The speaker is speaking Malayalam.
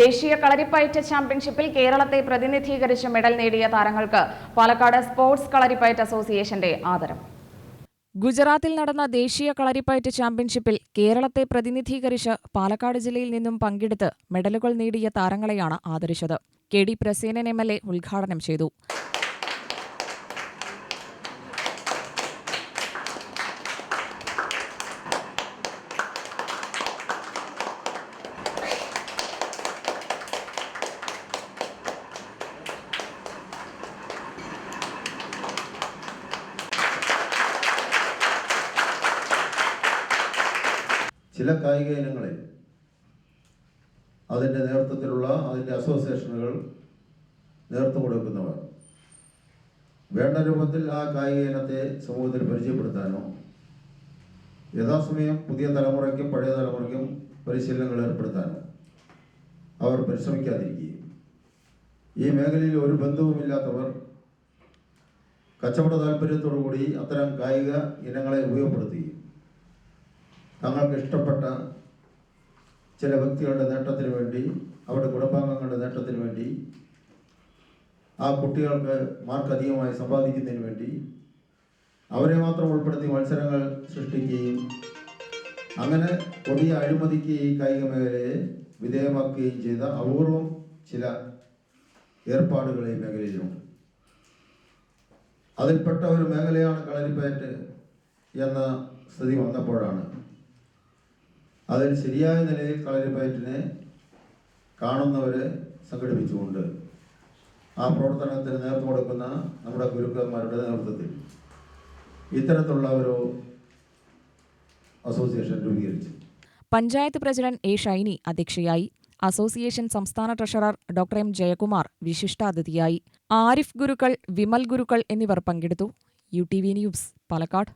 ദേശീയ കളരിപ്പയറ്റ് ചാമ്പ്യൻഷിപ്പിൽ കേരളത്തെ പ്രതിനിധീകരിച്ച് മെഡൽ നേടിയ താരങ്ങൾക്ക് പാലക്കാട് സ്പോർട്സ് കളരിപ്പയറ്റ് അസോസിയേഷന്റെ ആദരം. ഗുജറാത്തിൽ നടന്ന ദേശീയ കളരിപ്പയറ്റ് ചാമ്പ്യൻഷിപ്പിൽ കേരളത്തെ പ്രതിനിധീകരിച്ച് പാലക്കാട് ജില്ലയിൽ നിന്നും പങ്കെടുത്ത് മെഡലുകൾ നേടിയ താരങ്ങളെയാണ് ആദരിച്ചത്. K D Prasenan M L A ഉദ്ഘാടനം ചെയ്തു. ചില കായിക ഇനങ്ങളിൽ അതിന്റെ നേതൃത്വത്തിലുള്ള അതിന്റെ അസോസിയേഷനുകൾ നേതൃത്വം കൊടുക്കുന്നവർ. വേണ്ട രൂപത്തിൽ ആ കായിക ഇനത്തെ സമൂഹത്തിൽ പരിചയപ്പെടുത്താനോ യഥാസമയം പുതിയ തലമുറയ്ക്കും പഴയ തലമുറയ്ക്കും പരിശീലനങ്ങൾ ഏർപ്പെടുത്താനോ അവർ പരിശ്രമിക്കാതിരിക്കുകയും. ഈ മേഖലയിൽ ഒരു ബന്ധവുമില്ലാത്തവർ കച്ചവട താല്പര്യത്തോടു കൂടി അത്തരം കായിക ഇനങ്ങളെ ഉപയോഗപ്പെടുത്തുകയും തങ്ങൾക്ക് ഇഷ്ടപ്പെട്ട ചില വ്യക്തികളുടെ നേട്ടത്തിന് വേണ്ടി അവരുടെ കുടുംബാംഗങ്ങളുടെ നേട്ടത്തിന് വേണ്ടി ആ കുട്ടികൾക്ക് മാർക്ക് അധികമായി സമ്പാദിക്കുന്നതിന് വേണ്ടി അവരെ മാത്രം ഉൾപ്പെടുത്തി മത്സരങ്ങൾ സൃഷ്ടിക്കുകയും അങ്ങനെ കൊടിയ അഴിമതിക്ക് ഈ കായിക മേഖലയെ വിധേയമാക്കുകയും ചെയ്ത അപൂർവം ചില ഏർപ്പാടുകൾ ഈ മേഖലയിലുണ്ട്. അതിൽപ്പെട്ട ഒരു മേഖലയാണ് കളരിപ്പയറ്റ് എന്ന സ്ഥിതി വന്നപ്പോഴാണ് അതിൽ ശരിയായ നിലയിൽ കളരിപ്പയറ്റിനെ കാണുന്നവരെ സംഘടിപ്പിച്ചുകൊണ്ട് ആ പ്രവർത്തനത്തിന് നേതൃത്വം കൊടുക്കുന്ന നമ്മുടെ ഗുരുക്കന്മാരുടെ നേതൃത്വത്തിൽ ഇത്തരത്തിലുള്ള ഒരു അസോസിയേഷൻ രൂപീകരിച്ചു. പഞ്ചായത്ത് പ്രസിഡന്റ് എ ഷൈനി അധ്യക്ഷയായി അസോസിയേഷൻ സംസ്ഥാന ട്രഷറർ ഡോക്ടർ എം ജയകുമാർ വിശിഷ്ടാതിഥിയായി ആരിഫ് ഗുരുക്കൾ വിമൽ ഗുരുക്കൾ എന്നിവർ പങ്കെടുത്തു. U T V news Palakkad.